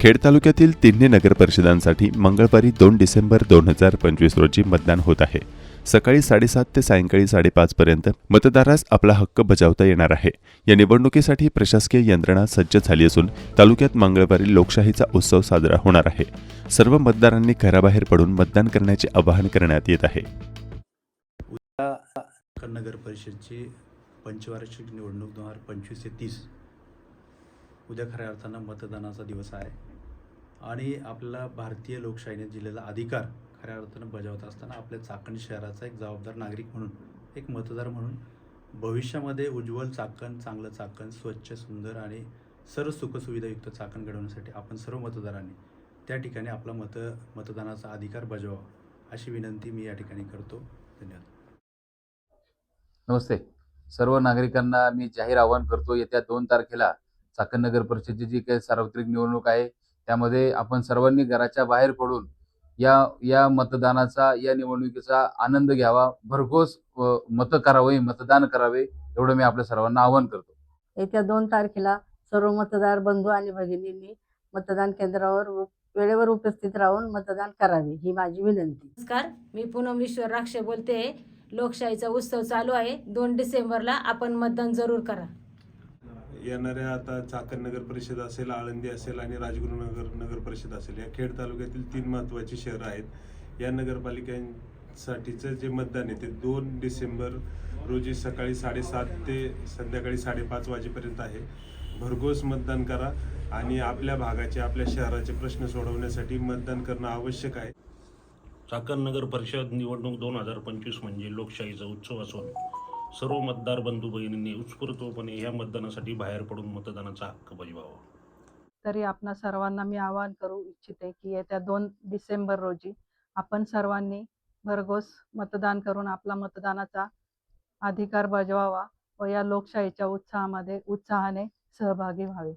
खेड तालुक्यातील तिन्ही नगर परिषदांसाठी मंगळवारी दोन डिसेंबर दोन हजार पंचवीस रोजी मतदान होत आहे. सकाळी साडेसात ते सायंकाळी साडेपाच पर्यंत मतदारास आपला हक्क बजावता येणार आहे. या निवडणुकीसाठी प्रशासकीय यंत्रणा सज्ज झाली असून तालुक्यात मंगळवारी लोकशाहीचा उत्सव साजरा होणार आहे. सर्व मतदारांनी घराबाहेर पडून मतदान करण्याचे आवाहन करण्यात येत आहे. उद्या नगर परिषदची पंचवार्षिक निवडणूक दोन हजार पंचवीस ते तीस उद्या खऱ्या अर्थानं मतदानाचा दिवस आहे. आणि आपल्याला भारतीय लोकशाहीने दिलेला अधिकार खऱ्या अर्थानं बजावत असताना आपल्या चाकण शहराचा एक जबाबदार नागरिक म्हणून एक मतदार म्हणून भविष्यामध्ये उज्ज्वल चाकण चांगलं चाकण स्वच्छ सुंदर आणि सर्व सुखसुविधायुक्त चाकण घडवण्यासाठी आपण सर्व मतदारांनी त्या ठिकाणी आपला मत मतदानाचा अधिकार बजावा अशी विनंती मी या ठिकाणी करतो. धन्यवाद. नमस्ते. सर्व नागरिकांना मी जाहीर आवाहन करतो येत्या दोन तारखेला चाकण नगर परिषदेची जी काही सार्वत्रिक निवडणूक आहे त्यामध्ये आपण सर्वांनी घराच्या बाहेर पडून या या मतदानाचा या निवडणुकीचा आनंद घ्यावा भरघोस मतं करावे मतदान करावे एवढं मी आपल्या सर्वांना आवाहन करतो. येत्या दोन तारखेला सर्व मतदार बंधू आणि भगिनींनी मतदान केंद्रावर वेळेवर उपस्थित राहून मतदान करावे ही माझी विनंती. नमस्कार मी पूनम ईश्वर राक्षे बोलते लोकशाहीचा उत्सव चालू आहे. दोन डिसेंबरला आपण मतदान जरूर करा. येणाऱ्या आता चाकण नगर परिषद असेल आळंदी असेल आणि राजगुरुनगर नगर परिषद असेल या खेड तालुक्यातील तीन महत्त्वाची शहरं आहेत. या नगरपालिकांसाठीचं जे मतदान आहे ते दोन डिसेंबर रोजी सकाळी साडेसात ते संध्याकाळी साडेपाच वाजेपर्यंत आहे. भरघोस मतदान करा आणि आपल्या भागाचे आपल्या शहराचे प्रश्न सोडवण्यासाठी मतदान करणं आवश्यक आहे. चाकण नगर परिषद निवडणूक दोन हजार पंचवीस म्हणजे लोकशाहीचा उत्सव असून सर्व मतदार बंधू भगिनींनी उत्स्फूर्तपणे या मतदानासाठी बाहेर पडून मतदानाचा हक्क बजवावा. तरी आपणा सर्वांना मी आवाहन करू इच्छिते की येत्या दोन डिसेंबर रोजी आपण सर्वांनी भरघोस मतदान करून आपला मतदानाचा अधिकार बजवावा व या लोकशाहीच्या उत्साहामध्ये उत्साहाने सहभागी व्हावे.